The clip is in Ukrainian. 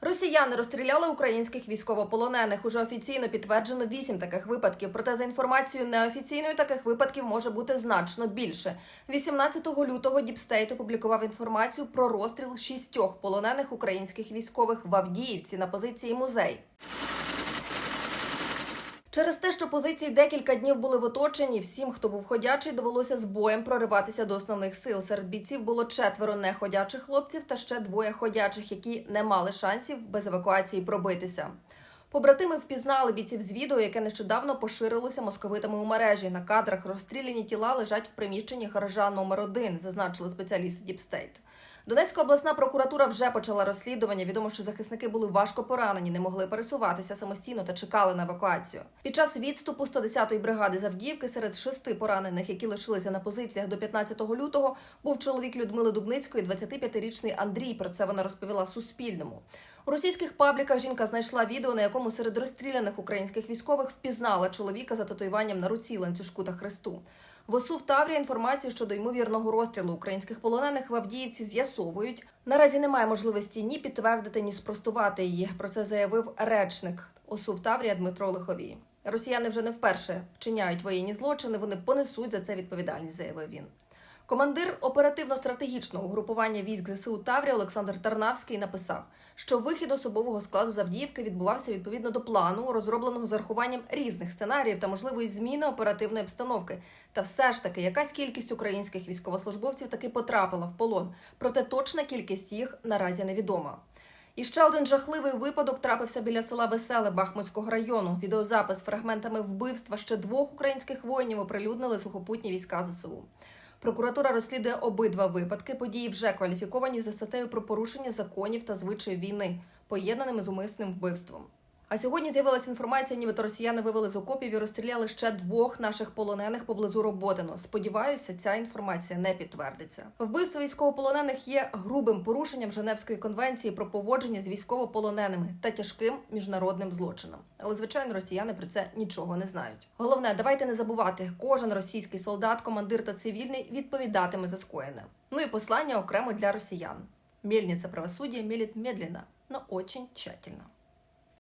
Росіяни розстріляли українських військовополонених. Уже офіційно підтверджено вісім таких випадків. Проте за інформацією неофіційною таких випадків може бути значно більше. 18 лютого Діпстейт опублікував інформацію про розстріл шістьох полонених українських військових в Авдіївці на позиції музей. Через те, що позиції декілька днів були в оточенні, всім, хто був ходячий, довелося з боєм прориватися до основних сил. Серед бійців було четверо неходячих хлопців та ще двоє ходячих, які не мали шансів без евакуації пробитися. Побратими впізнали бійців з відео, яке нещодавно поширилося московитами у мережі. На кадрах розстріляні тіла лежать в приміщенні гаража номер 1 зазначили спеціалісти Діпстейт. Донецька обласна прокуратура вже почала розслідування. Відомо, що захисники були важко поранені, не могли пересуватися самостійно та чекали на евакуацію. Під час відступу 110-ї бригади з Авдіївки серед шести поранених, які лишилися на позиціях до 15 лютого, був чоловік Людмили Дубницької, 25-річний Андрій. Про це вона розповіла Суспільному. У російських пабліках жінка знайшла відео, на якому серед розстріляних українських військових впізнала чоловіка за татуюванням на руці ланцюжку та хресту. В ОСУ в Таврі інформацію щодо ймовірного розстрілу українських полонених в Авдіївці з'ясовують. Наразі немає можливості ні підтвердити, ні спростувати її. Про це заявив речник ОСУ в Таврія Дмитро Лиховій. Росіяни вже не вперше вчиняють воєнні злочини. Вони понесуть за це відповідальність, заявив він. Командир оперативно-стратегічного угрупування військ ЗСУ Таврія Олександр Тарнавський написав, що вихід особового складу з Авдіївки відбувався відповідно до плану, розробленого з урахуванням різних сценаріїв та можливої зміни оперативної обстановки. Та все ж таки, якась кількість українських військовослужбовців таки потрапила в полон. Проте точна кількість їх наразі невідома. І ще один жахливий випадок трапився біля села Веселе Бахмутського району. Відеозапис з фрагментами вбивства ще двох українських воїнів оприлюднили сухопутні війська ЗСУ. Прокуратура розслідує обидва випадки. Події вже кваліфіковані за статтею про порушення законів та звичаїв війни, поєднаними з умисним вбивством. А сьогодні з'явилася інформація, нібито росіяни вивели з окопів і розстріляли ще двох наших полонених поблизу Роботино. Сподіваюся, ця інформація не підтвердиться. Вбивство військовополонених є грубим порушенням Женевської конвенції про поводження з військовополоненими та тяжким міжнародним злочином. Але звичайно, росіяни про це нічого не знають. Головне, давайте не забувати, кожен російський солдат, командир та цивільний відповідатиме за скоєне. Ну і послання окремо для росіян. Мельниця правосуддя мелить медленно, но очень тщательно.